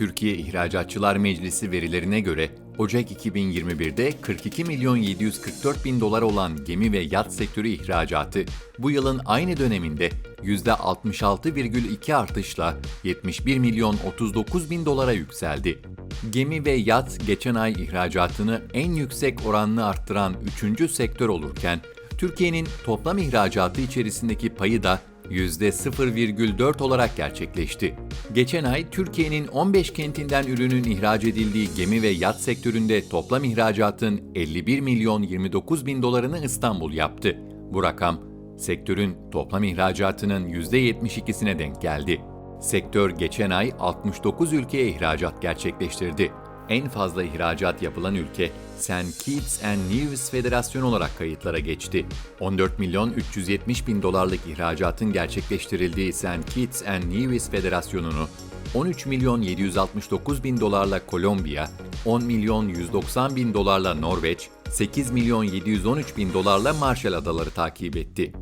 Türkiye İhracatçılar Meclisi verilerine göre Ocak 2021'de 42 milyon 744 bin dolar olan gemi ve yat sektörü ihracatı bu yılın aynı döneminde %66,2 artışla 71 milyon 39 bin dolara yükseldi. Gemi ve yat geçen ay ihracatını en yüksek oranlı arttıran üçüncü sektör olurken, Türkiye'nin toplam ihracatı içerisindeki payı da %0,4 olarak gerçekleşti. Geçen ay Türkiye'nin 15 kentinden ürünün ihraç edildiği gemi ve yat sektöründe toplam ihracatın 51 milyon 29 bin dolarını İstanbul yaptı. Bu rakam sektörün toplam ihracatının %72'sine denk geldi. Sektör geçen ay 69 ülkeye ihracat gerçekleştirdi. En fazla ihracat yapılan ülke St. Kitts and Nevis Federasyonu olarak kayıtlara geçti. 14 milyon 370 bin dolarlık ihracatın gerçekleştirildiği St. Kitts and Nevis Federasyonu'nu 13 milyon 769 bin dolarla Kolombiya, 10 milyon 190 bin dolarla Norveç, 8 milyon 713 bin dolarla Marshall Adaları takip etti.